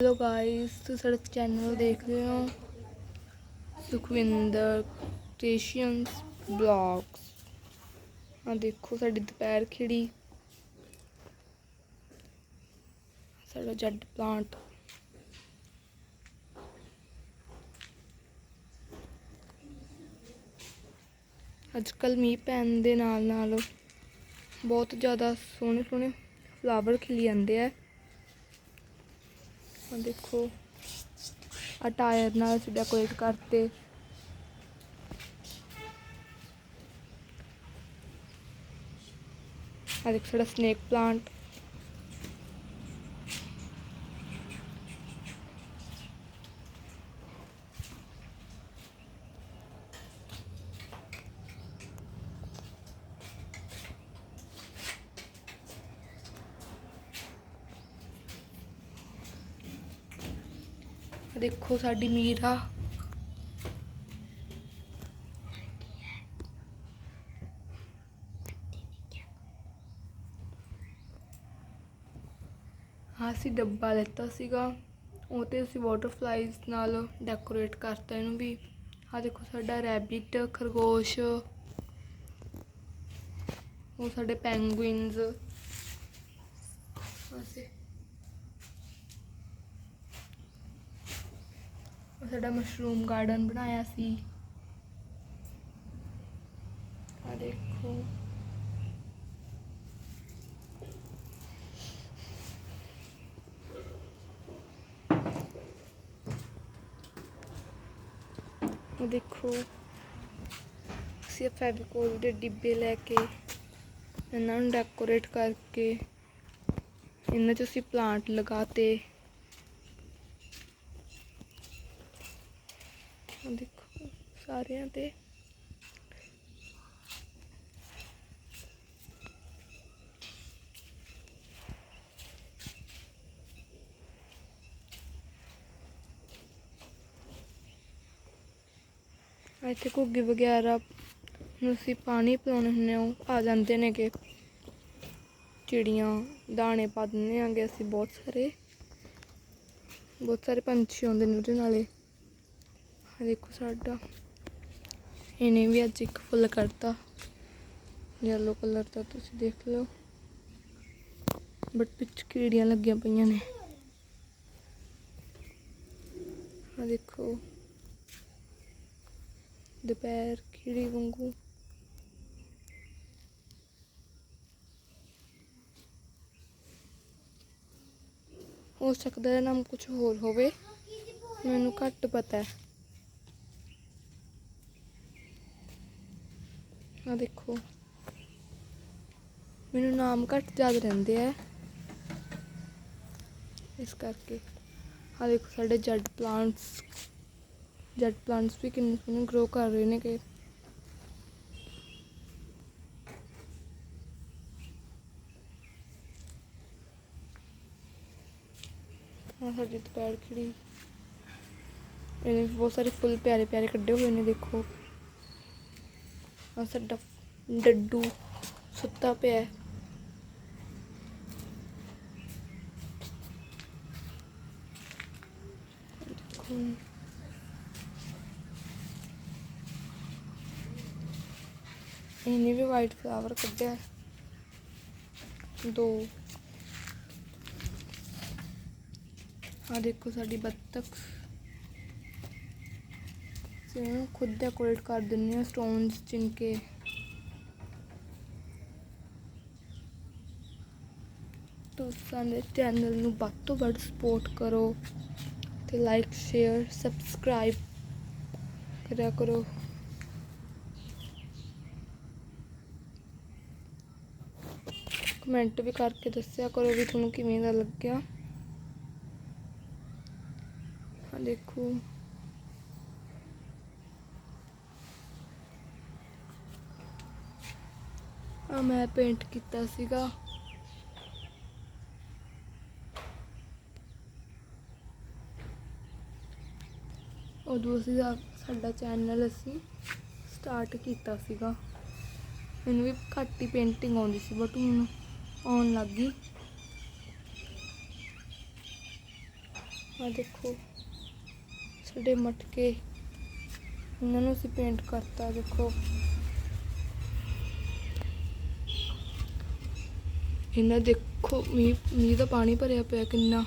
Hello guys ਤੁਸੀਂ ਸਾਡਾ channel ਦੇਖ ਰਹੇ ਹੋ ਸੁਖਵਿੰਦਰ ਕ੍ਰੀਏਸ਼ਨਸ ਬਲੌਗਸ ਆ ਦੇਖੋ ਸਾਡੀ ਦੁਪਹਿਰ ਖਿੜੀ। ਸਾਡਾ ਜੈਡ ਪਲਾਂਟ ਅੱਜ ਕੱਲ ਮੀਂਹ ਪੈਣ ਦੇ ਨਾਲ ਨਾਲ ਬਹੁਤ ਜ਼ਿਆਦਾ ਸੋਹਣੇ ਸੋਹਣੇ ਫਲਾਵਰ ਖਿਲੀ ਜਾਂਦੇ ਆ। ਆ ਦੇਖੋ। ਆ ਟਾਇਰ ਨਾਲ ਅਸੀਂ ਡੈਕੋਰੇਟ ਕਰਤੇ। ਆ ਦੇਖ ਸਾਡਾ ਸਨੇਕ ਪਲਾਂਟ ਦੇਖੋ ਸਾਡੀ ਮੀਰਾ। ਹਾਂ ਅਸੀਂ ਡੱਬਾ ਲਿੱਤਾ ਸੀਗਾ। ਉਹ ਤੇ ਅਸੀਂ ਵਾਟਰਫਲਾਈਜ਼ ਨਾਲ ਡੈਕੋਰੇਟ ਕਰਤਾ ਇਹਨੂੰ ਵੀ। ਆ ਦੇਖੋ ਸਾਡਾ ਰੈਬਿਟ ਖਰਗੋਸ਼। ਉਹ ਸਾਡੇ ਪੈਂਗੁਇਨਸ ਅਸੀਂ ਸਾਡਾ ਮਸ਼ਰੂਮ ਗਾਰਡਨ ਬਣਾਇਆ ਸੀ। ਆ ਦੇਖੋ। ਦੇਖੋ। ਅਸੀਂ ਫੈਵਿਕੋਲ ਦੇ ਡਿੱਬੇ ਲੈ ਕੇ ਇਹਨਾਂ ਨੂੰ ਡੈਕੋਰੇਟ ਕਰਕੇ ਇਹਨਾਂ 'ਚ ਅਸੀਂ ਪਲਾਂਟ ਲਗਾਤੇ ਦੇਖੋ, ਸਾਰਿਆਂ ਤੇ। ਇੱਥੇ ਘੁੱਗੀ ਵਗੈਰਾ ਨੂੰ ਅਸੀਂ ਪਾਣੀ ਪਿਲਾਉਣੇ ਹੁੰਦੇ ਉਹ ਆ ਜਾਂਦੇ ਨੇਗੇ। ਚਿੜੀਆਂ, ਦਾਣੇ ਪਾ ਦਿੰਦੇ ਆਂਗੇ ਅਸੀਂ ਬਹੁਤ ਸਾਰੇ। ਬਹੁਤ ਸਾਰੇ ਪੰਛੀ ਆਉਂਦੇ ਨੇ ਉਹਦੇ ਨਾਲੇ। ਦੇਖੋ ਸਾਡਾ। ਇਹਨੇ ਵੀ ਅੱਜ ਇੱਕ ਫੁੱਲ ਕੱਢਤਾ ਯੈਲੋ ਕਲਰ ਦਾ ਤੁਸੀਂ ਦੇਖ ਲਓ। ਬਟ ਵਿੱਚ ਕੀੜੀਆਂ ਲੱਗੀਆਂ ਪਈਆਂ ਨੇ। ਆ ਦੇਖੋ। ਦੁਪਹਿਰ ਕੀੜੀ ਵਾਂਗੂ। ਹੋ ਸਕਦਾ ਹੈ ਨਾਮ ਕੁਝ ਹੋਰ ਹੋਵੇ। ਮੈਨੂੰ ਘੱਟ ਪਤਾ ਹੈ। ਆ ਦੇਖੋ। ਮੈਨੂੰ ਨਾਮ ਘੱਟ ਯਾਦ ਰਹਿੰਦੇ ਆ। ਇਸ ਕਰਕੇ। ਆ ਦੇਖੋ ਸਾਡੇ ਜੈਡ ਪਲਾਂਟਸ। ਜੈਡ ਪਲਾਂਟਸ ਵੀ ਕਿੰਨੇ ਸੋਹਣੇ ਗਰੋ ਕਰ ਰਹੇ ਨੇ ਕਿ ਆ ਸਾਡੀ ਦੁਪਹਿਰ ਖਿੜੀ। ਇਹਨੇ ਬਹੁਤ ਸਾਰੇ ਫੁੱਲ ਪਿਆਰੇ ਪਿਆਰੇ ਕੱਢੇ ਹੋਏ ਨੇ, ਦੇਖੋ। ਆ ਸਾਡਾ ਡੱਡੂ ਸੁੱਤਾ ਪਿਆ ਹੈ। ਦੇਖੋ ਇਹਨੇ ਵੀ ਵਾਈਟ ਫਲਾਵਰ ਕੱਢਿਆ ਹੈ। ਦੋ ਆ ਦੇਖੋ ਸਾਡੀ ਬੱਤਖ ਅਸੀਂ ਖੁਦ ਡੈਕੋਰੇਟ ਕਰ ਦਿੰਦੇ ਹਾਂ ਸਟੋਨਸ ਚਿਨਕੇ ਤੋ ਸਾਡੇ ਚੈਨਲ ਨੂੰ ਵੱਧ ਤੋਂ ਵੱਧ ਸਪੋਰਟ ਕਰੋ ਤੇ ਲਾਈਕ ਸ਼ੇਅਰ ਸਬਸਕ੍ਰਾਈਬ ਕਰਿਆ ਕਰੋ। ਕਮੈਂਟ ਵੀ ਕਰਕੇ ਦੱਸਿਆ ਕਰੋ ਵੀ ਤੁਹਾਨੂੰ ਕਿਵੇਂ ਦਾ ਲੱਗਿਆ। ਆ ਦੇਖੋ। ਆ ਮੈਂ ਪੇਂਟ ਕੀਤਾ ਸੀਗਾ। ਉਦੋਂ ਅਸੀਂ ਸਾਡਾ ਚੈਨਲ ਅਸੀਂ ਸਟਾਰਟ ਕੀਤਾ ਸੀਗਾ। ਮੈਨੂੰ ਵੀ ਘੱਟ ਹੀ ਪੇਂਟਿੰਗ ਆਉਂਦੀ ਸੀ ਬਟ ਹੁਣ ਆਉਣ ਲੱਗ ਗਈ। ਆ ਦੇਖੋ, ਸਾਡੇ ਮਟਕੇ ਇਹਨਾਂ ਨੂੰ ਅਸੀਂ ਪੇਂਟ ਕਰਤਾ, ਦੇਖੋ। ਇਹਨਾਂ ਦੇਖੋ ਮੀਂਹ ਮੀਂਹ ਦਾ ਪਾਣੀ ਭਰਿਆ ਪਿਆ ਕਿੰਨਾ।